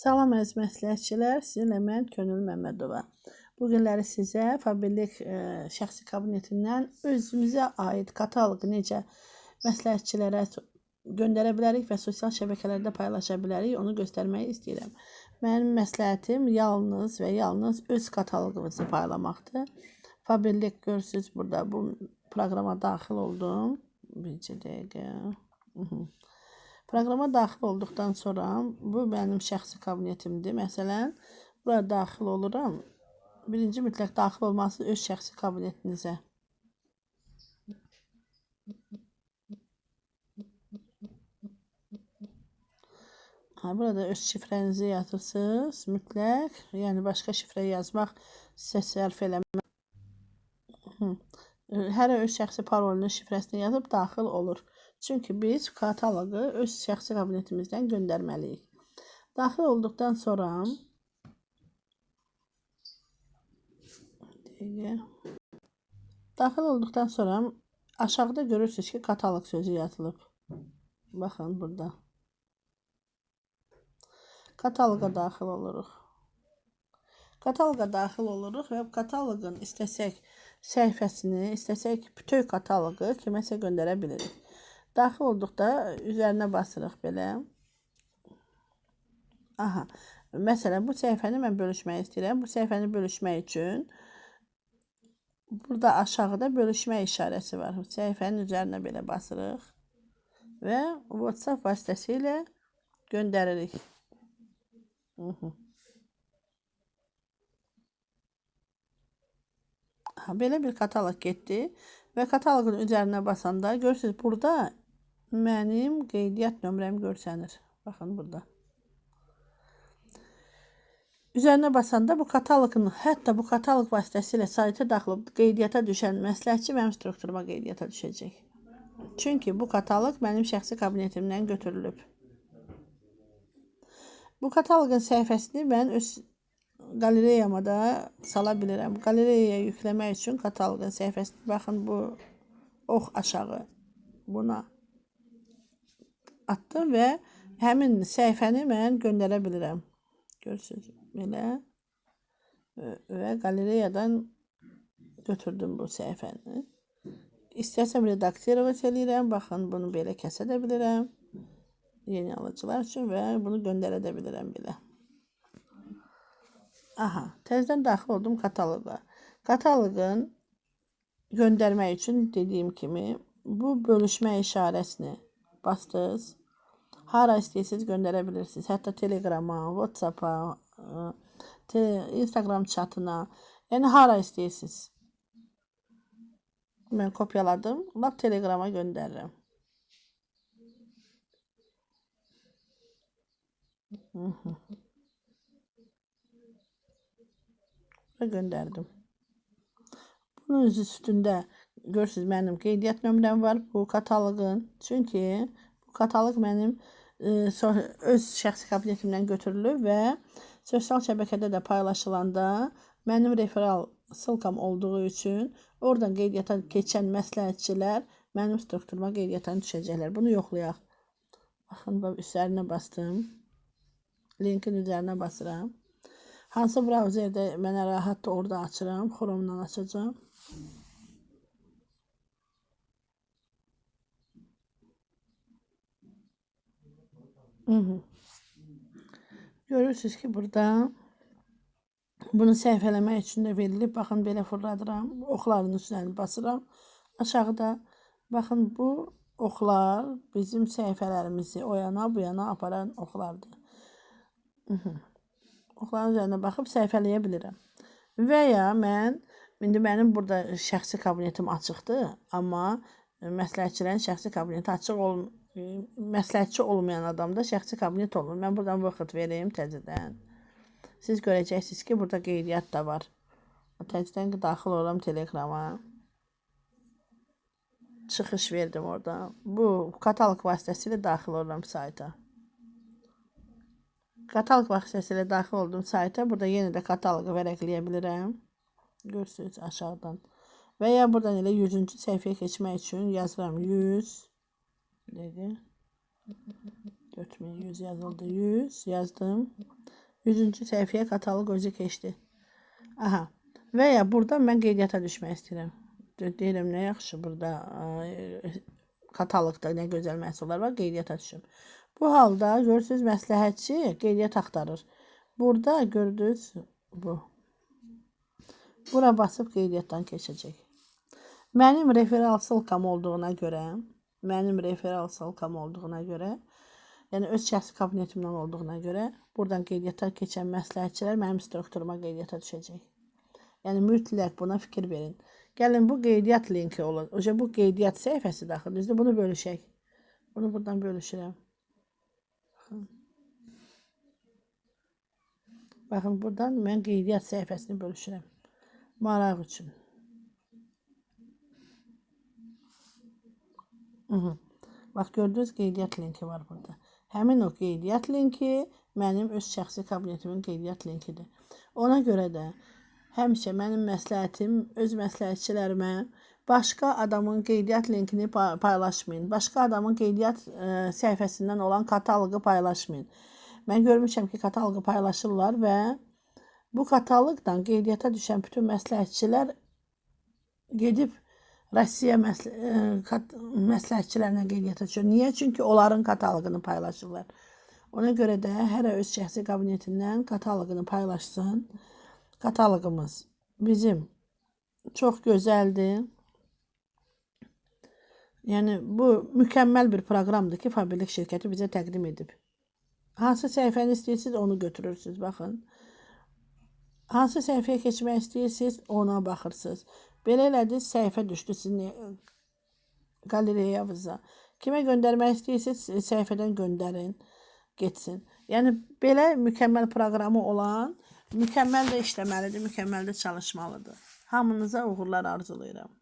Salam əziz məsləhətçilər, sizinlə mən Könül Məmmədova. Bu günləri sizə Fabrik e, şəxsi kabinetindən özümüzə aid kataloqu necə məsləhətçilərə göndərə bilərik və sosial şəbəkələrdə paylaşa bilərik, onu göstərməyi istəyirəm. Mənim məsləhətim yalnız və yalnız öz kataloqunuzu paylamaqdır. Fabrik görürsüz burada bu proqrama daxil oldum. Bir dəqiqə. Proqrama daxil olduqdan sonra bu mənim şəxsi kabinetimdir. Məsələn, bura daxil oluram. Birinci mütləq daxil olması öz şəxsi kabinetinizə. Ha, burada öz şifrənizi yazırsınız mütləq. Yəni başqa şifrə yazmaq sizə sərf eləmək. Hər öz şəxsi parolunu, şifrəsini yazıb daxil olur. Çünki biz kataloqu öz şəxsi kabinetimizdən göndərməliyik. Daxil olduqdan sonra Daxil olduqdan sonra aşağıda görürsünüz ki, kataloq sözü yazılıb. Baxın burada. Kataloqa daxil oluruq. Kataloqa daxil oluruq və kataloqun istəsək səhifəsini, istəsək bütöv kataloqu kiməsə göndərə bilirik. Daxil olduqda üzərinə basırıq belə. Aha. Məsələn, bu səhifəni mən bölüşmək istəyirəm. Bu səhifəni bölüşmək üçün burada aşağıda bölüşmə işarəsi var. Səhifənin üzərinə belə basırıq və WhatsApp vasitəsilə göndəririk. Hı Belə bir kataloq getdi və kataloqun üzərinə basanda görürsüz burada mənim qeydiyyat nömrəm görsənir. Baxın burada. Üzərinə basanda bu kataloqun, hətta bu kataloq vasitəsilə sayta daxil qeydiyyata düşən məsləhətçi mənim strukturuma qeydiyyata düşəcək. Çünki bu kataloq mənim şəxsi kabinetimdən götürülüb. Bu kataloqun səhifəsini mən öz qalereyama da sala bilirəm. Qalereyaya yükləmək üçün kataloqun səhifəsini baxın bu ox aşağı buna attım və həmin səhifəni mən göndərə bilirəm. Görürsünüz belə və qalereyadan götürdüm bu səhifəni. İstəsəm redaktorovat eləyirəm. Baxın, bunu belə kəsə də bilirəm. Yeni alıcılar üçün və bunu göndərə də bilirəm belə. Aha, təzədən daxil oldum kataloqa. Kataloqun göndərmək üçün dediyim kimi bu bölüşmə işarəsini bastınız. Hara istəyirsiniz göndərə bilirsiniz. Hətta Telegrama, WhatsApp-a, e, Instagram chatına, yəni hara istəyirsiniz. Mən kopyaladım. Lap Telegrama göndərirəm. Və göndərdim. Bunun üstündə görürsüz mənim qeydiyyat nömrəm var bu kataloqun. Çünki bu kataloq mənim öz şəxsi kabinetimdən götürülüb və sosial şəbəkədə də paylaşılanda mənim referal sılkam olduğu üçün oradan qeydiyyata keçən məsləhətçilər mənim strukturuma qeydiyyatdan düşəcəklər. Bunu yoxlayaq. Baxın, üzərinə bastım. Linkin üzərinə basıram. Hansı brauzerdə mənə rahatdır orada açıram. Chrome-dan açacağam. Hı hı. Görürsünüz ki burada bunu səhifələmək üçün də verilib. Baxın belə fırladıram. Oxların üstünə basıram. Aşağıda baxın bu oxlar bizim səhifələrimizi o yana bu yana aparan oxlardır. Hı -hı. Oxların üzərinə baxıb səhifələyə bilirəm. Və ya mən indi mənim burada şəxsi kabinetim açıqdır, amma məsləhətçilərin şəxsi kabineti açıq olmur məsləhətçi olmayan adamda şəxsi kabinet olur. Mən buradan vaxt vereyim təzədən. Siz görəcəksiniz ki, burada qeydiyyat da var. Təzədən daxil oluram Telegrama. Çıxış verdim orada. Bu kataloq vasitəsilə daxil oluram sayta. Kataloq vasitəsilə daxil oldum sayta. Burada yenə də kataloqu vərəqləyə. Görürsünüz aşağıdan. Və ya buradan elə 100-cü səhifəyə keçmək üçün yazıram 100 dedi. 4100 yazıldı. 100 yazdım. 100-cü səhifəyə kataloq özü keçdi. Aha. Və ya burada mən qeydiyyata düşmək istəyirəm. De- Deyirəm nə yaxşı burada kataloqda nə gözəl məhsullar var, qeydiyyata düşüm. Bu halda görürsüz məsləhətçi qeydiyyat axtarır. Burada gördünüz bu. Bura basıb qeydiyyatdan keçəcək. Mənim referal sılkam olduğuna görə, mənim referal sılkam olduğuna görə, yəni öz şəxsi kabinetimdən olduğuna görə, buradan qeydiyyata keçən məsləhətçilər mənim strukturuma qeydiyyata düşəcək. Yəni mütləq buna fikir verin. Gəlin bu qeydiyyat linki olur. Oca bu qeydiyyat səhifəsi daxil. Düzdür, bunu bölüşək. Bunu buradan bölüşürəm. Baxın, buradan mən qeydiyyat səhifəsini bölüşürəm. Maraq üçün. Mhm. Bax gördünüz qeydiyyat linki var burada. Həmin o qeydiyyat linki mənim öz şəxsi kabinetimin qeydiyyat linkidir. Ona görə də həmişə mənim məsləhətim öz məsləhətçilərimə başqa adamın qeydiyyat linkini pa- paylaşmayın. Başqa adamın qeydiyyat ə, səhifəsindən olan kataloqu paylaşmayın. Mən görmüşəm ki, kataloqu paylaşırlar və bu kataloqdan qeydiyyata düşən bütün məsləhətçilər gedib Rusiya məslə ə, kat- məsləhətçilərlə qeydiyyata düşür. Niyə? Çünki onların kataloqunu paylaşırlar. Ona görə də hərə öz şəxsi kabinetindən kataloqunu paylaşsın. Kataloqumuz bizim çox gözəldir. Yəni bu mükəmməl bir proqramdır ki, Fabrik şirkəti bizə təqdim edib. Hansı səhifəni istəyirsiniz, onu götürürsüz. Baxın. Hansı səhifəyə keçmək istəyirsiniz, ona baxırsınız. Belə elədiniz, səhifə düşdü sizin qalereyavıza. Kimə göndərmək istəyirsiniz, səhifədən göndərin, getsin. Yəni belə mükəmməl proqramı olan mükəmməl də işləməlidir, mükəmməl də çalışmalıdır. Hamınıza uğurlar arzulayıram.